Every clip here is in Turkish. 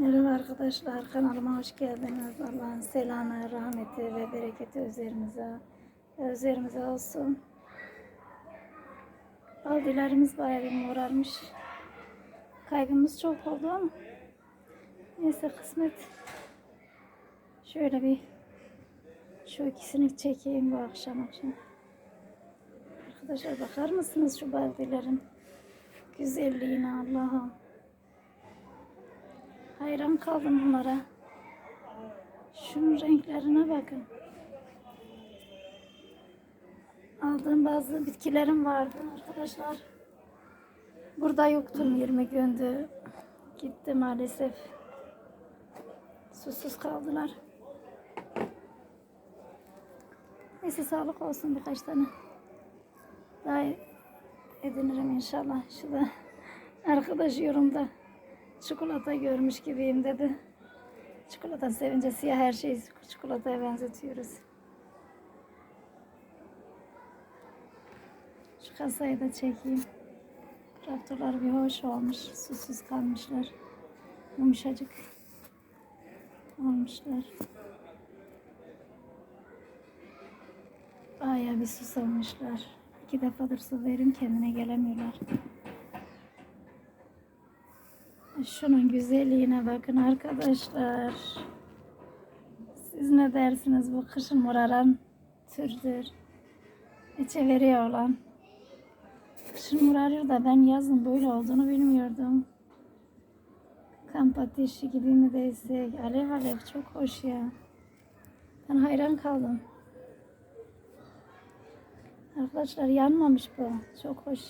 Merhaba arkadaşlar, kanalıma hoş geldiniz. Allah'ın selamı, rahmeti ve bereketi üzerimize, üzerimize olsun. Baldilerimiz bayağı bir morarmış. Kaygımız çok oldu ama neyse kısmet. Şöyle bir şu ikisini çekeyim bu akşam akşam. Arkadaşlar bakar mısınız şu baldilerin güzelliğine Allah'ım. Hayran kaldım bunlara. Şunun renklerine bakın. Aldığım bazı bitkilerim vardı arkadaşlar. Burada yoktum 20 gündü. Gitti maalesef. Susuz kaldılar. Neyse sağlık olsun birkaç tane. Daha edinirim inşallah. Şu da arkadaş yorumda çikolata görmüş gibiyim dedi. Çikolata sevince siyah her şeyi çikolataya benzetiyoruz. Şu kasayı da çekeyim. Traktörler bir hoş olmuş. Susuz kalmışlar. Yumuşacık olmuşlar. Bayağı bir susamışlar. İki defadır su verin kendine gelemiyorlar. Şunun güzelliğine bakın arkadaşlar. Siz ne dersiniz bu kışın moraran türdür. İçe veriyor olan. Kışın morarıyor da ben yazın böyle olduğunu bilmiyordum. Kamp ateşi gibi mi desek. Alev alev çok hoş ya. Ben hayran kaldım. Arkadaşlar yanmamış bu. Çok hoş.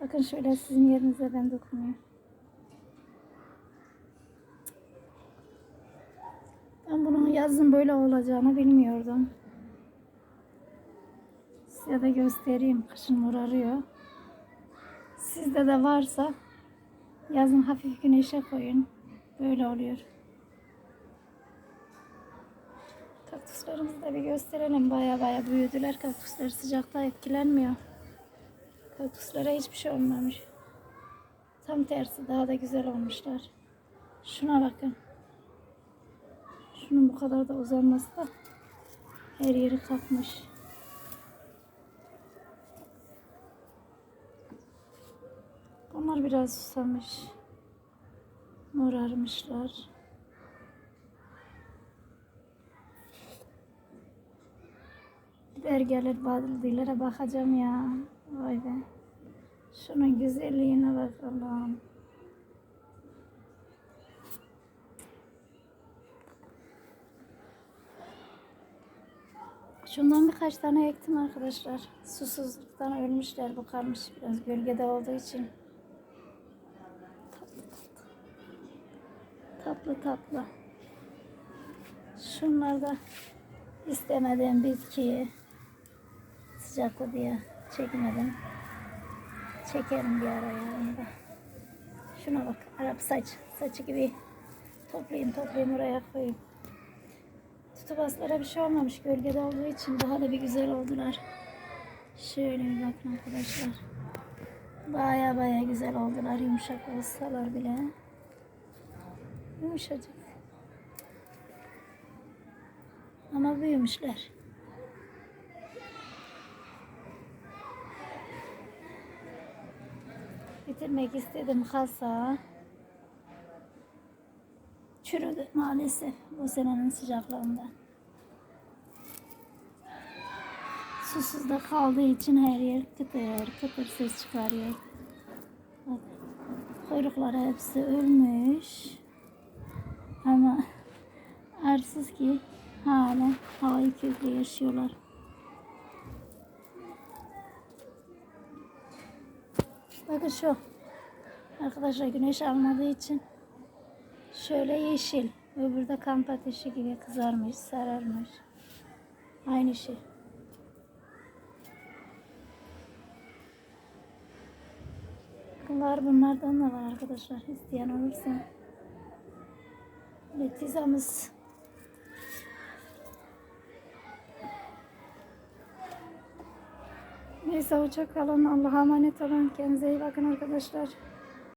Bakın şöyle sizin yerinize ben dokunuyor. Ben bunun yazın böyle olacağını bilmiyordum. Size de göstereyim. Kışın morarıyor. Sizde de varsa yazın hafif güneşe koyun. Böyle oluyor. Kaktüslerimizi de bir gösterelim. Baya baya büyüdüler. Kaktüsler sıcakta etkilenmiyor. Kaktüslere hiçbir şey olmamış. Tam tersi daha da güzel olmuşlar. Şuna bakın. Şunun bu kadar da uzanması da her yeri kapmış. Bunlar biraz susamış. Morarmışlar. Gider gelir badildilere bakacağım ya. Vay be. Şunun güzelliğine bak Şundan birkaç tane ektim arkadaşlar. Susuzluktan ölmüşler. Bu kalmış biraz gölgede olduğu için. Tatlı tatlı. Tatlı tatlı. Şunlar da istemediğim bitkiyi sıcaklı diye çekmedim. Çekerim bir ara yarın da. Şuna bak. Arap saç. Saçı gibi toplayayım toplayayım oraya koyayım. Tutubaslara bir şey olmamış. Gölgede olduğu için daha da bir güzel oldular. Şöyle bir bakın arkadaşlar. Baya baya güzel oldular. Yumuşak olsalar bile. Yumuşacık. Ama büyümüşler. Bitirmek istedim kasa. Çürüdü maalesef bu senenin sıcaklığında. Susuz da kaldığı için her yer kıtır kıtır ses çıkarıyor. Bak, kuyrukları hepsi ölmüş. Ama arsız ki hala havayı kökle yaşıyorlar. Bakın şu. Arkadaşlar güneş almadığı için şöyle yeşil. Öbürü de kamp ateşi gibi kızarmış, sararmış. Aynı şey. Bakın var bunlardan da var arkadaşlar. İsteyen olursa. Letizamız. Neyse hoşça kalın. Allah'a emanet olun. Kendinize iyi bakın arkadaşlar.